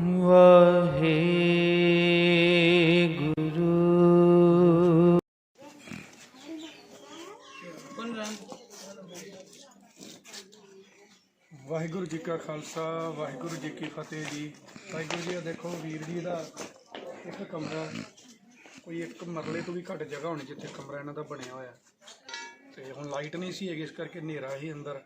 ਵਾਹਿਗੁਰੂ। ਵਾਹਿਗੁਰੂ ਜੀ ਕਾ ਖਾਲਸਾ, ਵਾਹਿਗੁਰੂ ਜੀ ਕੀ ਫਤਿਹ ਜੀ। ਵਾਹਿਗੁਰੂ ਜੀ ਇਹ ਦੇਖੋ ਵੀਰ ਜੀ ਦਾ ਇੱਕ ਕਮਰਾ, ਕੋਈ ਇੱਕ ਮਰਲੇ ਤੋਂ ਵੀ ਘੱਟ ਜਗ੍ਹਾ ਹੋਣੀ ਜਿੱਥੇ ਕਮਰਾ ਇਹਨਾਂ ਦਾ ਬਣਿਆ ਹੋਇਆ। ਤੇ ਹੁਣ ਲਾਈਟ ਨਹੀਂ ਸੀ ਹੈਗੀ, ਇਸ ਕਰਕੇ ਹਨੇਰਾ ਹੀ ਅੰਦਰ।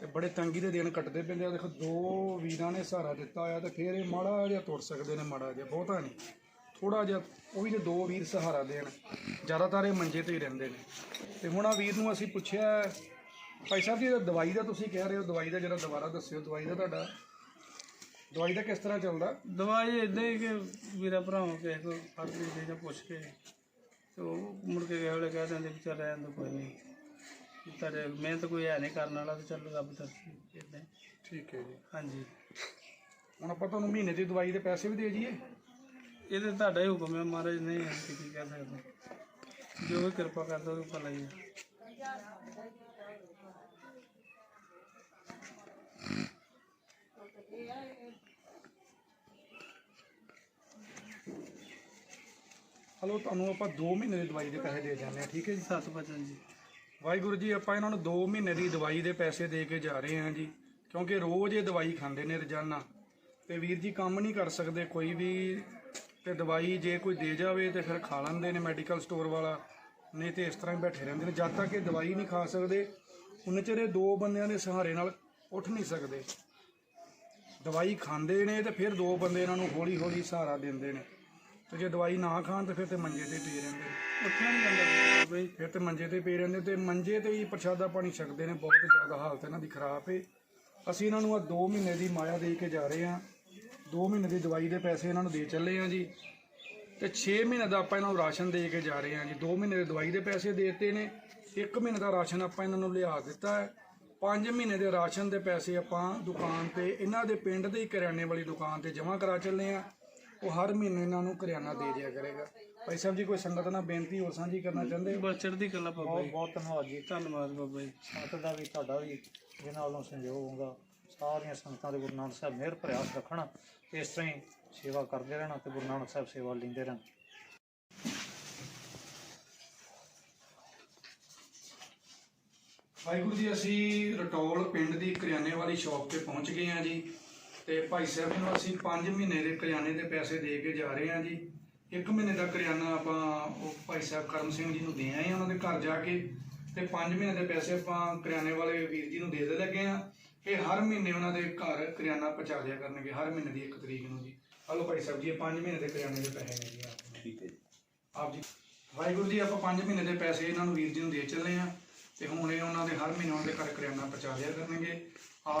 ਤੇ ਬੜੇ ਤੰਗੀ ਦੇ ਦਿਨ ਕੱਟਦੇ ਪੈਂਦੇ ਆ। ਦੇਖੋ, ਦੋ ਵੀਰਾਂ ਨੇ ਸਹਾਰਾ ਦਿੱਤਾ ਹੋਇਆ ਤੇ ਫਿਰ ਇਹ ਮਾੜਾ ਜਿਹਾ ਤੁਰ ਸਕਦੇ ਨੇ, ਮਾੜਾ ਜਿਹਾ, ਬਹੁਤਾ ਨਹੀਂ। ਥੋੜਾ ਜਿਹਾ, ਉਹ ਵੀ ਜੇ ਦੋ ਵੀਰ ਸਹਾਰਾ ਦੇਣ, ਜ਼ਿਆਦਾਤਰ ਇਹ ਮੰਜੇ ਤੇ ਹੀ ਰਹਿੰਦੇ ਨੇ। ਤੇ ਹੁਣ ਆ ਵੀਰ ਨੂੰ ਅਸੀਂ ਪੁੱਛਿਆ, ਭਾਈ ਸਾਹਿਬ ਜੀ ਦਵਾਈ ਦਾ ਤੁਸੀਂ ਕਹਿ ਰਹੇ ਹੋ, ਦਵਾਈ ਦਾ ਜਿਹੜਾ ਦੁਬਾਰਾ ਦੱਸਿਓ, ਦਵਾਈ ਦਾ ਤੁਹਾਡਾ। ਦਵਾਈ ਦਾ ਕਿਸ ਤਰ੍ਹਾਂ ਚੱਲਦਾ? ਦਵਾਈ ਇਦਾਂ ਹੀ ਕਿ ਵੀਰਾ ਭਰਾਵਾਂ ਕਿਸੇ ਕੋਲ ਫੜ ਲਈ ਜਾਂ ਪੁੱਛ ਕੇ। ਤੇ ਉਹ ਮੁੜ ਕੇ ਕਿਸੇ ਵੇਲੇ ਕਹਿ ਦਿੰਦੇ ਵੀ ਚੱਲ ਰਹਿਣ ਦੋ ਕੋਈ ਨਹੀਂ। ਤੁਹਾਡੇ ਮਿਹਨਤ ਕੋਈ ਹੈ ਨਹੀਂ ਕਰਨ ਵਾਲਾ ਤੇ ਚੱਲ ਰੱਬ ਤਰਫੀ ਇਦਾਂ ਠੀਕ ਹੈ ਜੀ। ਹਾਂਜੀ। ਹੁਣ ਆਪਾਂ ਤੁਹਾਨੂੰ ਮਹੀਨੇ ਦੀ ਦਵਾਈ ਦੇ ਪੈਸੇ ਵੀ ਦੇ ਦਈਏ ਇਹ ਤੇ ਤੁਹਾਡਾ ਹੀ ਹੁਕਮ ਹੈ ਮਹਾਰਾਜ ਨਹੀਂ ਅਸੀਂ ਕੀ ਕਹਿ ਸਕਦੇ। ਜੋ ਵੀ ਕਿਰਪਾ ਕਰਦਾ ਉਹ ਭਲਾ ਹੀ ਹੈ। ਹਲੋ ਤੁਹਾਨੂੰ ਆਪਾਂ 2 ਮਹੀਨੇ ਦੀ ਦਵਾਈ ਦੇ ਪੈਸੇ ਦੇ ਜਾਂਦੇ ਆ ਠੀਕ ਹੈ ਜੀ? ਸੱਤ ਬਚਨ ਜੀ। ਵਾਹਿਗੁਰੂ ਜੀ ਆਪਾਂ ਇਹਨਾਂ ਨੂੰ 2 ਮਹੀਨੇ ਦੀ ਦਵਾਈ ਦੇ ਪੈਸੇ ਦੇ ਕੇ ਜਾ ਰਹੇ ਹਾਂ ਜੀ ਕਿਉਂਕਿ ਰੋਜ਼ ਇਹ ਦਵਾਈ ਖਾਂਦੇ ਨੇ ਰੋਜ਼ਾਨਾ। ਤੇ ਵੀਰ ਜੀ ਕੰਮ ਨਹੀਂ ਕਰ ਸਕਦੇ ਕੋਈ ਵੀ ਤੇ ਦਵਾਈ ਜੇ ਕੋਈ ਦੇ ਜਾਵੇ ਤੇ ਫਿਰ ਖਾ ਲੈਂਦੇ ਨੇ ਮੈਡੀਕਲ ਸਟੋਰ ਵਾਲਾ ਨਹੀਂ ਤੇ ਇਸ ਤਰ੍ਹਾਂ ਹੀ ਬੈਠੇ ਰਹਿੰਦੇ ਨੇ। ਜਦ ਤੱਕ ਇਹ ਦਵਾਈ ਨਹੀਂ ਖਾ ਸਕਦੇ ਉਨੇ ਚਿਰ ਇਹ ਦੋ ਬੰਦਿਆਂ ਦੇ ਸਹਾਰੇ ਨਾਲ ਉੱਠ ਨਹੀਂ ਸਕਦੇ। ਦਵਾਈ ਖਾਂਦੇ ਨੇ ਤੇ ਫਿਰ ਦੋ ਬੰਦੇ ਇਹਨਾਂ ਨੂੰ ਹੌਲੀ ਹੌਲੀ ਸਹਾਰਾ ਦਿੰਦੇ ਨੇ। ਤੇ ਜੇ ਦਵਾਈ ਨਾ ਖਾਣ ਤੇ ਫਿਰ ਤੇ ਮੰਜੇ ਤੇ ਪਏ ਰਹਿੰਦੇ। ਉੱਠਿਆ ਨਹੀਂ ਜਾਂਦਾ ਬਈ। ਫਿਰ ਤੇ ਮੰਜੇ ਤੇ ਪਏ ਰਹਿੰਦੇ ਤੇ ਮੰਜੇ ਤੇ ਹੀ ਪ੍ਰਸ਼ਾਦਾ ਪਾਣੀ ਛਕਦੇ ਨੇ ਬਹੁਤ ਜ਼ਿਆਦਾ ਹਾਲਤ ਇਹਨਾਂ ਦੀ ਖਰਾਬ ਏ। ਅਸੀਂ ਇਹਨਾਂ ਨੂੰ ਆ 2 ਮਹੀਨੇ ਦੀ ਮਾਇਆ ਦੇ ਕੇ ਜਾ ਰਹੇ ਹਾਂ। 2 ਮਹੀਨੇ ਦੀ ਦਵਾਈ ਦੇ ਪੈਸੇ ਇਹਨਾਂ ਨੂੰ ਦੇ ਚੱਲੇ ਆ ਜੀ। ਤੇ 6 ਮਹੀਨੇ ਦਾ ਆਪਾਂ ਇਹਨਾਂ ਨੂੰ ਰਾਸ਼ਨ ਦੇ ਕੇ ਜਾ ਰਹੇ ਹਾਂ ਜੀ। 2 ਮਹੀਨੇ ਦੀ ਦਵਾਈ ਦੇ ਪੈਸੇ ਦੇ ਦਿੱਤੇ ਨੇ। 1 ਮਹੀਨੇ ਦਾ ਰਾਸ਼ਨ ਆਪਾਂ ਇਹਨਾਂ ਨੂੰ ਲਿਆ ਦਿੱਤਾ ਹੈ। 5 ਮਹੀਨੇ ਦੇ ਰਾਸ਼ਨ ਦੇ ਪੈਸੇ ਆਪਾਂ ਦੁਕਾਨ ਤੇ ਇਹਨਾਂ ਦੇ ਪਿੰਡ ਦੇ ਹੀ ਕਰਿਆਨੇ ਵਾਲੀ ਦੁਕਾਨ ਤੇ ਜਮ੍ਹਾਂ ਕਰਾ ਚੱਲੇ ਆ ਉਹ ਹਰ ਮਹੀਨੇ ਇਹਨਾਂ ਨੂੰ ਕਰਿਆਨਾ ਦੇ ਦਿਆ ਕਰੇਗਾ। ਭਾਈ ਸਾਹਿਬ ਜੀ ਕੋਈ ਸੰਗਤ ਨਾਲ ਬੇਨਤੀ ਹੋਰ ਸਾਂਝੀ ਕਰਨਾ ਚਾਹੁੰਦੇ ਹੋ? ਬਸ ਚੜ੍ਹਦੀ ਕਲਾ ਬਾਬਾ ਜੀ। ਬਹੁਤ ਧੰਨਵਾਦ ਜੀ। ਧੰਨਵਾਦ ਬਾਬਾ ਜੀ। ਸੰਗਤ ਦਾ ਵੀ ਤੁਹਾਡਾ ਵੀ ਜਿਹਨਾਂ ਵੱਲੋਂ ਸੰਯੋਗ ਹੋਊਗਾ। ਸਾਰੀਆਂ ਸੰਗਤਾਂ ਦੇ ਗੁਰੂ ਨਾਨਕ ਸਾਹਿਬ ਮਿਹਰ ਭਰਿਆ ਰੱਖਣਾ। ਇਸ ਤਰ੍ਹਾਂ ਹੀ ਸੇਵਾ ਕਰਦੇ ਰਹਿਣਾ ਤੇ ਗੁਰੂ ਨਾਨਕ ਸਾਹਿਬ ਸੇਵਾ ਲੈਂਦੇ ਰਹਿਣ। ਵਾਹਿਗੁਰੂ ਜੀ ਅਸੀਂ ਰਟੋਲ ਪਿੰਡ ਦੀ ਕਰਿਆਨੇ ਵਾਲੀ ਸ਼ਾਪ ਤੇ ਪਹੁੰਚ ਗਏ ਹਾਂ ਜੀ। ਤੇ ਭਾਈ ਸਾਹਿਬ ਨੂੰ ਅਸੀਂ 5 ਮਹੀਨੇ ਦੇ ਕਰਿਆਨੇ ਦੇ ਪੈਸੇ ਦੇ ਕੇ ਜਾ ਰਹੇ ਹਾਂ ਜੀ। 1 ਮਹੀਨੇ ਦਾ ਕਰਿਆਨਾ ਆਪਾਂ ਉਹ ਭਾਈ ਸਾਹਿਬ ਕਰਮ ਸਿੰਘ ਜੀ ਨੂੰ ਦੇ ਆਏ ਹਾਂ ਉਹਨਾਂ ਦੇ ਘਰ ਜਾ ਕੇ। ਤੇ 5 ਮਹੀਨੇ ਦੇ ਪੈਸੇ ਆਪਾਂ ਕਰਿਆਨੇ ਵਾਲੇ ਵੀਰ ਜੀ ਨੂੰ ਦੇ ਦੇ ਲੱਗੇ ਹਾਂ। ਇਹ ਹਰ ਮਹੀਨੇ ਉਹਨਾਂ ਦੇ ਘਰ ਕਰਿਆਨਾ ਪਹੁੰਚਾ ਦਿਆ ਕਰਨਗੇ ਹਰ ਮਹੀਨੇ ਦੀ 1 ਤਰੀਕ ਨੂੰ ਜੀ। ਹਲੋ ਭਾਈ ਸਾਹਿਬ ਜੀ ਇਹ 5 ਮਹੀਨੇ ਦੇ ਕਰਿਆਨੇ ਦੇ ਪੈਸੇ ਨੇ ਜੀ ਆਪ ਠੀਕ ਹੈ ਜੀ। ਆਪ ਜੀ ਵਾਹਿਗੁਰੂ ਜੀ ਆਪਾਂ 5 ਮਹੀਨੇ ਦੇ ਪੈਸੇ ਇਹਨਾਂ ਨੂੰ ਵੀਰ ਜੀ ਨੂੰ ਦੇ ਚੱਲੇ ਆ ਤੇ ਹੁਣ ਇਹ ਉਹਨਾਂ ਦੇ ਹਰ ਮਹੀਨੇ ਉਹਨਾਂ ਦੇ ਘਰ ਕਰਿਆਨਾ ਪਹੁੰਚਾ ਦਿਆ ਕਰਨਗੇ। ਆ-